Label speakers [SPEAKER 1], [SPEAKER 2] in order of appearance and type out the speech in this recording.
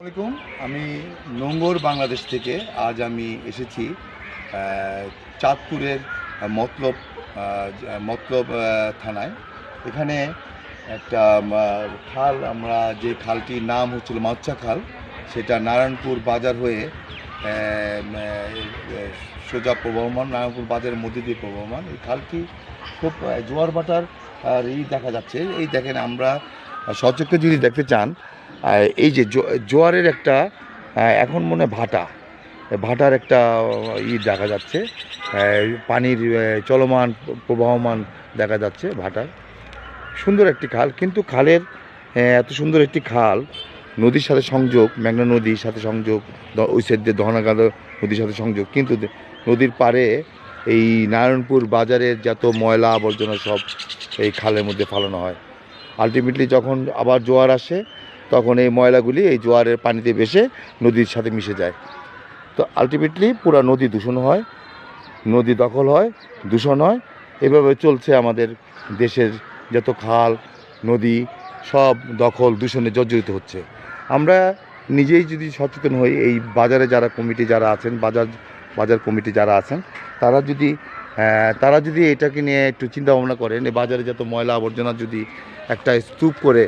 [SPEAKER 1] আসসালামাইকুম আমি নোঙ্গর বাংলাদেশ থেকে আজ আমি এসেছি চাঁদপুরের মতলব মতলব থানায়। এখানে একটা খাল, আমরা যে খালটির নাম হচ্ছিল মাচ্চা খাল, সেটা নারায়ণপুর বাজার হয়ে সোজা প্রবহমান, নারায়ণপুর বাজারের মধ্যে দিয়ে প্রবহমান। এই খালটি খুব জোয়ার ভাটার এই দেখা যাচ্ছে। এই দেখেন, আমরা সচক্ষে যদি দেখতে চান এই যে জোয়ারের একটা এখন মনে ভাটা। ভাটার একটা ই দেখা যাচ্ছে। পানির চলমান, প্রবাহমান দেখা যাচ্ছে ভাটার। সুন্দর একটি খাল, কিন্তু খালের এত সুন্দর একটি খাল, নদীর সাথে সংযোগ, মেঘনা নদীর সাথে সংযোগ ওই সাইড নদীর সাথে সংযোগ, কিন্তু নদীর পাড়ে এই নারায়ণপুর বাজারের যত ময়লা আবর্জনা সব এই খালের মধ্যে ফালানো হয়। আলটিমেটলি যখন আবার জোয়ার আসে তখন এই ময়লাগুলি এই জোয়ারের পানিতে ভেসে নদীর সাথে মিশে যায়। তো আলটিমেটলি পুরো নদী দূষণ হয়, নদী দখল হয়, দূষণ হয়। এভাবে চলছে আমাদের দেশের যত খাল, নদী, সব দখল দূষণে জর্জরিত হচ্ছে। আমরা নিজেই যদি সচেতন হই, এই বাজারে যারা কমিটি যারা আছেন, বাজার বাজার কমিটি যারা আছেন, তারা যদি তারা যদি এটাকে নিয়ে একটু চিন্তা ভাবনা করেন, এই বাজারে যত ময়লা আবর্জনা যদি একটা স্তূপ করে